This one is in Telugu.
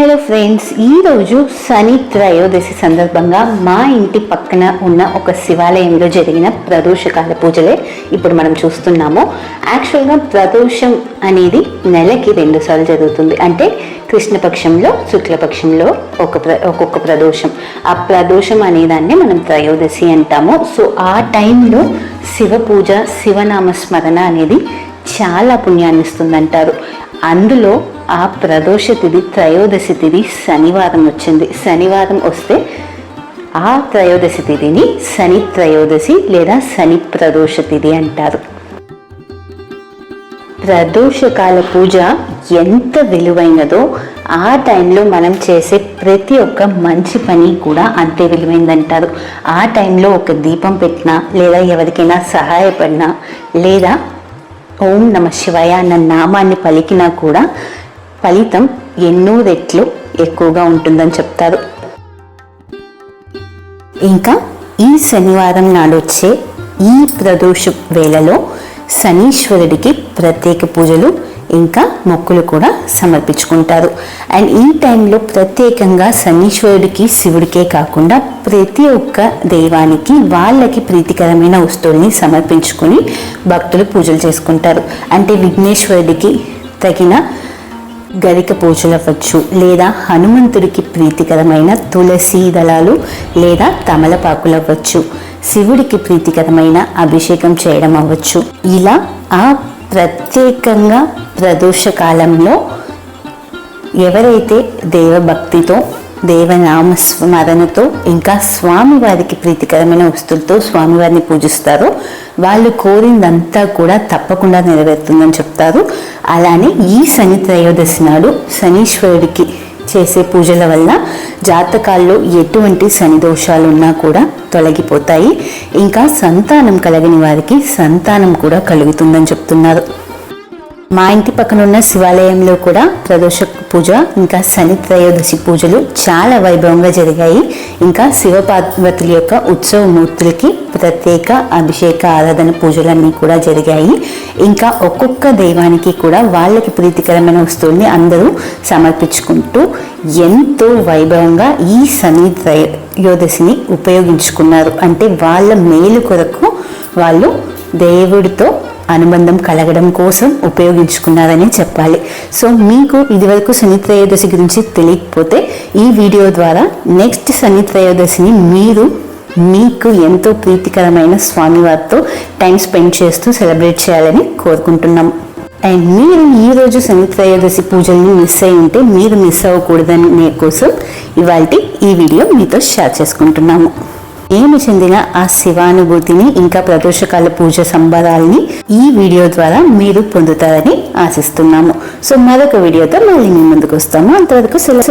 హలో ఫ్రెండ్స్ ఈరోజు శని త్రయోదశి సందర్భంగా మా ఇంటి పక్కన ఉన్న ఒక శివాలయంలో జరిగిన ప్రదోషకాల పూజలే ఇప్పుడు మనం చూస్తున్నాము. యాక్చువల్గా ప్రదోషం అనేది నెలకి రెండుసార్లు జరుగుతుంది. అంటే కృష్ణపక్షంలో శుక్లపక్షంలో ఒక ప్ర ఒక్కొక్క ప్రదోషం. ఆ ప్రదోషం అనేదాన్ని మనం త్రయోదశి అంటాము. సో ఆ టైంలో శివ పూజ శివనామ స్మరణ అనేది చాలా పుణ్యాన్ని ఇస్తుందంటారు. అందులో ఆ ప్రదోష తిథి త్రయోదశి తిథి శనివారం వచ్చింది. శనివారం వస్తే ఆ త్రయోదశి తిథిని శని త్రయోదశి లేదా శని ప్రదోష తిథి అంటారు. ప్రదోషకాల పూజ ఎంత విలువైనదో ఆ టైంలో మనం చేసే ప్రతి ఒక్క మంచి పని కూడా అంతే విలువైందంటారు. ఆ టైంలో ఒక దీపం పెట్టినా లేదా ఎవరికైనా సహాయపడినా లేదా ఓం నమ శివాయ అన్న నామాన్ని పలికినా కూడా ఫలితం ఎన్నో రెట్లు ఎక్కువగా ఉంటుందని చెప్తారు. ఇంకా ఈ శనివారం నాడు వచ్చే ఈ ప్రదోష వేళలో శనీశ్వరుడికి ప్రత్యేక పూజలు ఇంకా మొక్కులు కూడా సమర్పించుకుంటారు. అండ్ ఈ టైంలో ప్రత్యేకంగా శనీశ్వరుడికి శివుడికే కాకుండా ప్రతి ఒక్క దైవానికి వాళ్ళకి ప్రీతికరమైన వస్తువుల్ని సమర్పించుకొని భక్తులు పూజలు చేసుకుంటారు. అంటే విఘ్నేశ్వరుడికి తగిన గరిక పూజలు అవ్వచ్చు లేదా హనుమంతుడికి ప్రీతికరమైన తులసి దళాలు లేదా తమలపాకులు అవ్వచ్చు శివుడికి ప్రీతికరమైన అభిషేకం చేయడం అవ్వచ్చు. ఇలా ఆ ప్రత్యేకంగా ప్రదోష కాలంలో ఎవరైతే దేవభక్తితో దేవనామ స్మరణతో ఇంకా స్వామివారికి ప్రీతికరమైన వస్తువులతో స్వామివారిని పూజిస్తారో వాళ్ళు కోరిందంతా కూడా తప్పకుండా నెరవేరుతుందని చెప్తారు. అలానే ఈ శని త్రయోదశి నాడు శనీశ్వరుడికి చేసే పూజల వల్ల జాతకాల్లో ఎటువంటి శని దోషాలు ఉన్నా కూడా తొలగిపోతాయి. ఇంకా సంతానం కలగని వారికి సంతానం కూడా కలుగుతుందని చెప్తున్నారు. మా ఇంటి పక్కన ఉన్న శివాలయంలో కూడా ప్రదోష పూజ ఇంకా శని త్రయోదశి పూజలు చాలా వైభవంగా జరిగాయి. ఇంకా శివపార్వతుల యొక్క ఉత్సవ మూర్తులకి ప్రత్యేక అభిషేక ఆరాధన పూజలన్నీ కూడా జరిగాయి. ఇంకా ఒక్కొక్క దైవానికి కూడా వాళ్ళకి ప్రీతికరమైన వస్తువుల్ని అందరూ సమర్పించుకుంటూ ఎంతో వైభవంగా ఈ శని త్రయోదశిని ఉపయోగించుకున్నారు. అంటే వాళ్ళ మేలు కొరకు వాళ్ళు దేవుడితో అనుబంధం కలగడం కోసం ఉపయోగించుకున్నారని చెప్పాలి. సో మీకు ఇదివరకు శని త్రయోదశి గురించి తెలియకపోతే ఈ వీడియో ద్వారా నెక్స్ట్ శని త్రయోదశిని మీరు మీకు ఎంతో ప్రీతికరమైన స్వామివారితో టైం స్పెండ్ చేస్తూ సెలబ్రేట్ చేయాలని కోరుకుంటున్నాం. అండ్ మీరు ఈరోజు శని త్రయోదశి పూజల్ని మిస్ అయి ఉంటే మీరు మిస్ అవ్వకూడదని కోసం ఇవాళ ఈ వీడియో మీతో షేర్ చేసుకుంటున్నాము. నేను చెందిన ఆ శివానుభూతిని ఇంకా ప్రదోషకాల పూజ సంబరాల్ని ఈ వీడియో ద్వారా మీరు పొందుతారని ఆశిస్తున్నాము. సో మరొక వీడియోతో మళ్ళీ మీ ముందుకు వస్తాము. అంతవరకు సెలవు